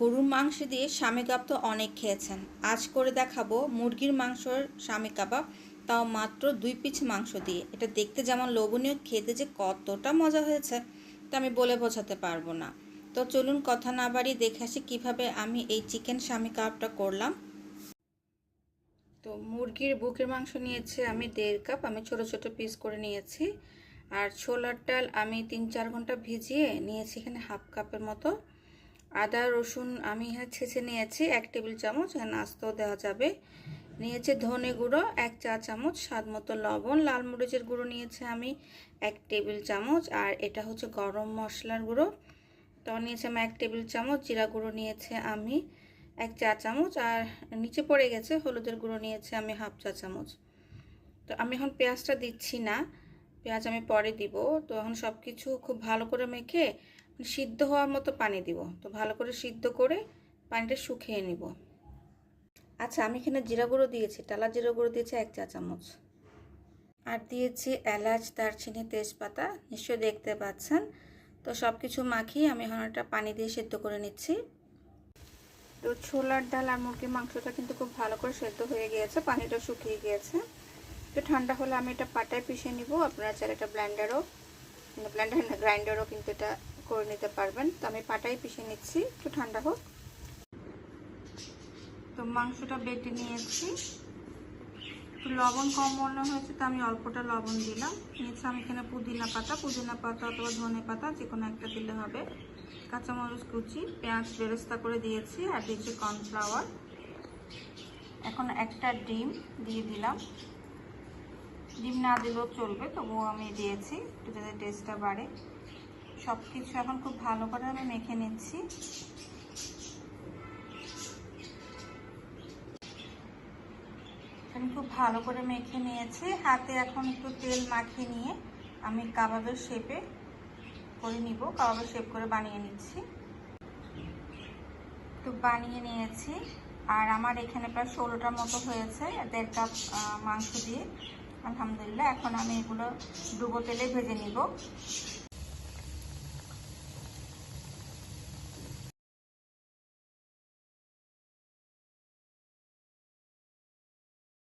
গরুর মাংস দিয়ে স্বামী কাবাব তো অনেক খেয়েছেন। আজ করে দেখাবো মুরগির মাংসর স্বামী কাবাব, তাও মাত্র দুই পিস মাংস দিয়ে। এটা দেখতে যেমন লোভনীয়, খেতে যে কতটা মজা হয়েছে তা আমি বলে বোঝাতে পারব না। তো চলুন কথা না বাড়িয়ে দেখে আসি কীভাবে আমি এই চিকেন স্বামী কাবাবটা করলাম। তো মুরগির বুকের মাংস নিয়েছি আমি দেড় কাপ, আমি ছোট ছোট পিস করে নিয়েছি। আর ছোলার ডাল আমি তিন চার ঘণ্টা ভিজিয়ে নিয়েছি এখানে হাফ কাপের মতো। আদা, রসুন আমি এখানে ছেঁচে নিয়েছি, এক টেবিল চামচ এখানে আস্তেও দেওয়া যাবে। নিয়েছে ধনে গুঁড়ো, এক চা চামচ, স্বাদ মতো লবণ। লাল মরিচের গুঁড়ো নিয়েছে আমি, এক টেবিল চামচ, আর এটা হচ্ছে গরম মশলার গুঁড়ো। তো নিয়েছে আমি এক টেবিল চামচ, জিরা গুঁড়ো নিয়েছে আমি, এক চা চামচ, আর নিচে পড়ে গেছে হলুদের গুঁড়ো নিয়েছে আমি হাফ চা চামচ। তো আমি এখন পেঁয়াজটা দিচ্ছি না। পেঁয়াজ আমি পরে দিব। তো এখন সব কিছু খুব ভালো করে মেখে সিদ্ধ হওয়ার মতো পানি দিব। তো ভালো করে সিদ্ধ করে পানিটা শুকিয়ে নিব। আচ্ছা আমি এখানে জিরা গুঁড়ো দিয়েছি। টালা জিরা গুঁড়ো দিয়েছি এক চা চামচ। আর দিয়েছি এলাচ, দারচিনি, তেজপাতা। নিশ্চয়ই দেখতে পাচ্ছেন। তো সব কিছু মাখিয়ে আমি এখন একটা পানি দিয়ে সেদ্ধ করে নিচ্ছি। তো ছোলার ডাল আর মুরগির মাংসটা কিন্তু খুব ভালো করে সেদ্ধ হয়ে গিয়েছে। পানিটা শুকিয়ে গিয়েছে। তো ঠান্ডা হলে আমি এটা পাটায় পিষে নিব। আপনারা চাইলে এটা ব্ল্যান্ডারও ব্ল্যান্ডার না গ্রাইন্ডারও কিন্তু এটা করে নিতে পারবেন। তো আমি পাটাই পিষে নিচ্ছি, একটু ঠান্ডা হোক। তো মাংসটা বেটে নিয়েছি। একটু লবণ কম মনে হয়েছে, তো আমি অল্পটা লবণ দিলাম। নিয়েছি আমি এখানে পুদিনা পাতা। পুদিনা পাতা অথবা ধনে পাতা যে কোনো একটা দিলে হবে। কাঁচামরিচ কুচি, পেঁয়াজ বেরেস্তা করে দিয়েছি, আর দিয়েছি কর্নফ্লাওয়ার এখন একটা ডিম দিয়ে দিলাম। ডিম না দিলেও চলবে, তবুও আমি দিয়েছি, একটু যাতে টেস্টটা বাড়ে। সব কিছু এখন খুব ভালো করে আমি মেখে নিচ্ছি। আমি খুব ভালো করে মেখে নিয়েছি। হাতে এখন একটু তেল মাখিয়ে নিয়ে আমি কাবাবের শেপে করে নিব। কাবাবের শেপ করে বানিয়ে নিচ্ছি। একটু বানিয়ে নিয়েছি। আর আমার এখানে প্রায় ষোলোটার মতো হয়েছে, দেড় কাপ মাংস দিয়ে। আলহামদুলিল্লাহ এখন আমি এগুলো ডুবো তেলে ভেজে নিব।